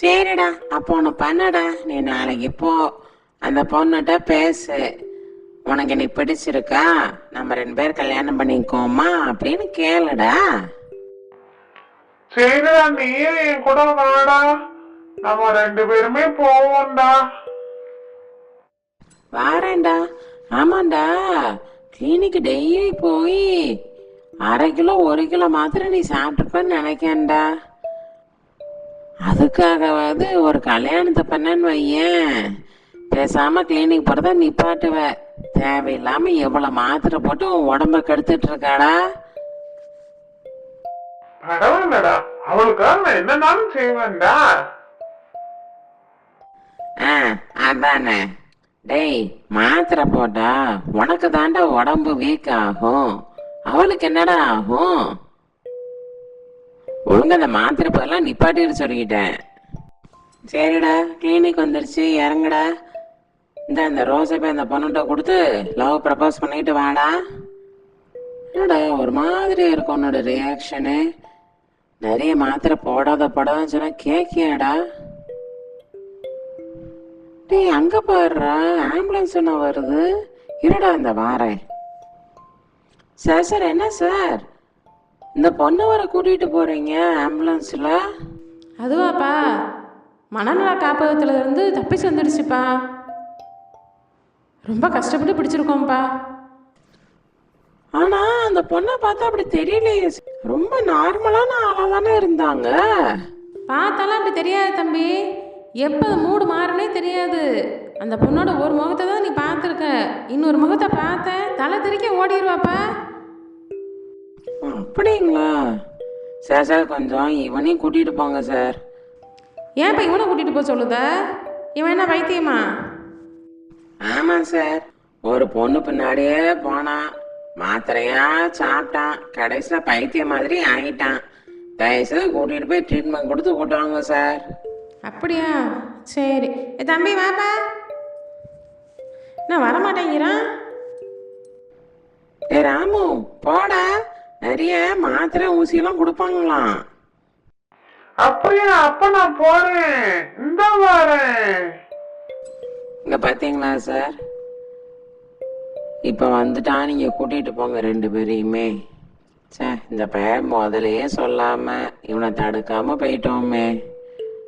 சரிடா அப்போ ஒன்று பண்ணடா. நீ நாளைக்கு போ. அந்த பொண்ணுகிட்ட பேசு. உனக்கு நீ பிடிச்சிருக்கா? நம்ம ரெண்டு பேர் கல்யாணம் பண்ணிக்கோமா அப்படின்னு கேளுடா. சரிடா நீயும் என் கூட வாடா. நம்ம ரெண்டு பேருமே போவோம்டா. வாரேன்டா. ஆமாண்டா. கிளினிக் டெய்லி போய் அரை கிலோ ஒரு கிலோ மாத்திரம் நீ சாப்பிட்டுப்பேன்னு நினைக்கேன்டா. அதுக்காகவாது ஒரு கல்யாணத்தை பண்ணேன்னு வையேன். பேசாம கிளினிக் போறத நிப்பாட்டுவ. தேவையில்லாம எவ்வளவு மாத்திரை போட்டு உன் உடம்ப கெடுத்துட்டு இருக்காடா? பரவாயில்லடா. அவளுக்காக நான் என்னன்னாலும் செய்வேன்டா. ஆ அதானே. டேய் மாத்திரை போட்டா உனக்கு தாண்டா உடம்பு வீக் ஆகும். அவளுக்கு என்னடா ஆகும்? ஒழுங்கா அந்த மாத்திரை போதெல்லாம் நிப்பாட்டிட்டு சொல்லிக்கிட்டேன். சரிடா கிளினிக் வந்துருச்சு இறங்குடா. இந்த இந்த ரோஸை போய் அந்த பொண்ணுகிட்ட கொடுத்து லவ் ப்ரப்போஸ் பண்ணிட்டு வாடா. என்னடா ஒரு மாதிரி இருக்கும் உன்னோட ரியாக்ஷனு நிறைய மாத்திரை போடாத போடாதன்னு சொன்னால் கேட்கியாடா. டேய் அங்கே பாடுறா ஆம்புலன்ஸ் ஒன்று வருது. இருடா இந்த வாரேன். சார் சார் என்ன சார்? இந்த பொண்ணை வர கூட்டிகிட்டு போகிறீங்க ஆம்புலன்ஸில் அதுவாப்பா. மனநல காப்பகத்துல இருந்து தப்பிச்சு வந்துடுச்சுப்பா. ரொம்ப கஷ்டப்பட்டு பிடிச்சிருக்கோம்ப்பா. ஆனால் அந்த பொண்ணை பார்த்தா அப்படி தெரியலையே. ரொம்ப நார்மலான ஆளாக தானே இருந்தாங்க. பார்த்தாலும் அப்படி தெரியாது தம்பி. எப்போ மூடு மாறுனே தெரியாது. அந்த பொண்ணோட ஒரு முகத்தை தான் நீ பார்த்துருக்க. இன்னொரு முகத்தை பார்த்த தலை தெறிக்க ஓடிடுவாப்பா அப்படிங்களா? சார் சார் கொஞ்சம் இவனையும் கூட்டிகிட்டு போங்க சார். ஏன்ப்பா இவனை கூட்டிகிட்டு போக சொல்லுத? இவன் என்ன பைத்தியமா? ஆமாம் சார். ஒரு பொண்ணு பின்னாடியே போனான் மாத்திரையா சாப்பிட்டான். கடைசியில் பைத்தியம் மாதிரி ஆகிட்டான் தயவுசெய்து கூட்டிகிட்டு போய் ட்ரீட்மெண்ட் கொடுத்து கூட்டுவாங்க சார். அப்படியா? சரி. ஏ தம்பி வாப்பா நான் வரமாட்டேங்கிறான்? ஏ ராமு போடா. நிறைய மாத்திரை ஊசியெல்லாம் கொடுப்பாங்களாம். அப்படியா அப்ப நான் போறேன். இந்த வரேன். இங்க பாத்தீங்களா சார்? இப்ப வந்துட்டா நீங்க கூட்டிட்டு போங்க ரெண்டு பேரையுமே. சே இந்த பையன் முதலையே சொல்லாம இவனை தடுக்காம போயிட்டோமே.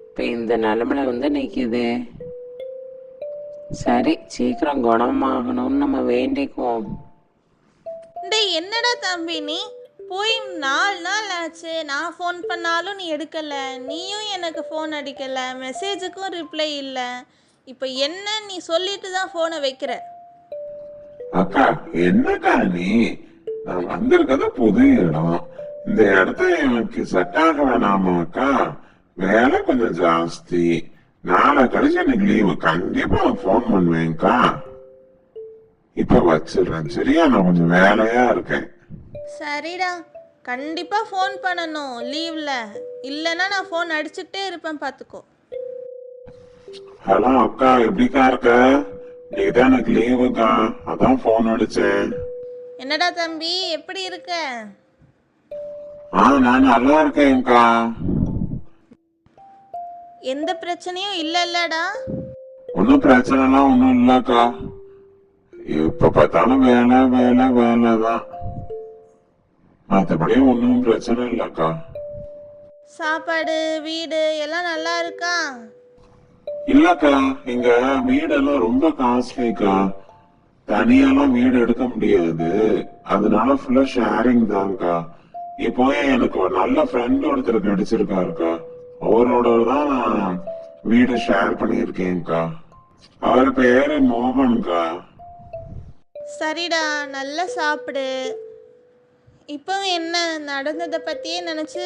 இப்ப இந்த நிலைமையில வந்து நிக்குது. சரி சீக்கிரம் குணமாகணும்னு நம்ம வேண்டிக்குவோம். டேய் என்னடா தம்பி நீ? போய் நாலு நாள் ஆச்சு. நான் ஃபோன் பண்ணாலும் நீ எடுக்கலை. நீயும் எனக்கு ஃபோன் அடிக்கலை. மெசேஜுக்கும் ரிப்ளை இல்லை. இப்போ என்ன நீ சொல்லிட்டு தான் ஃபோனை வைக்கிற? அக்கா என்னக்கா நீ? நான் வந்திருக்கிறது புது இடம். இந்த இடத்த எனக்கு செட் ஆக வேணாமா அக்கா? வேலை கொஞ்சம் ஜாஸ்தி. நாளை கழிச்சு எனக்கு லீவு கண்டிப்பா ஃபோன் பண்ணுவேன்க்கா இப்ப வச்சிடுறேன். சரியா? நான் கொஞ்சம் வேலையா இருக்கேன். சரிடா. கண்டிப்பாக ஃபோன் பண்ணணும். லீவில் இல்லைன்னா நான் ஃபோன் அடிச்சுக்கிட்டே இருப்பேன் பார்த்துக்கோ. ஹலோ அக்கா எப்படிக்கா இருக்க? இன்னைக்கு தான் எனக்கு லீவுக்கா அதான் ஃபோன் அடிச்சேன். என்னடா தம்பி எப்படி இருக்க? ஆ நான் நல்லா இருக்கேன்க்கா எந்த பிரச்சனையும் இல்லைல்லடா. ஒன்னும் பிரச்சனைலாம் ஒன்றும் இல்லக்கா. எப்ப பார்த்தாலும் வேலை வேலை வேலை தான். மற்றபடி ஒன்றும் பிரச்சனை இல்லக்கா. சாப்பாடு வீடு எல்லாம் நல்லா இருக்கா? இல்லக்கா இங்க வீடெல்லாம் ரொம்ப காஸ்ட்லிக்கா. தனியாலாம் வீடு எடுக்க முடியாது. அதனால ஃபுல்லா ஷேரிங் தான்க்கா. இப்போ எனக்கு ஒரு நல்ல ஃப்ரெண்ட் ஒருத்தர் கிடைச்சிருக்காருக்கா அவரோட தான் நான் வீடு ஷேர் பண்ணியிருக்கேன்க்கா. அவர் பேரு மோகன்கா சரிடா நல்லா சாப்பிடு. இப்போ என்ன நடந்ததை பற்றியே நினச்சி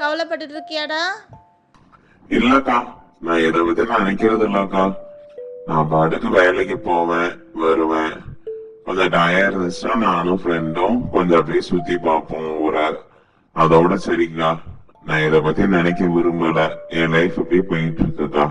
கவலைப்பட்டு இருக்கியாடா இல்லக்கா நான் எதை பத்தி நினைக்கிறது இல்லக்கா நான் பாட்டுக்கு வேலைக்கு போவேன் வருவேன். கொஞ்சம் டயர் இருந்துச்சுன்னா நானும் ஃப்ரெண்டும் கொஞ்சம் அப்படியே சுத்தி பார்ப்போம் ஊரை. அதோட சரிக்கா நான் இதை பத்தி நினைக்க விரும்பல. என் லைஃப் அப்படியே போயிட்டு இருக்குக்கா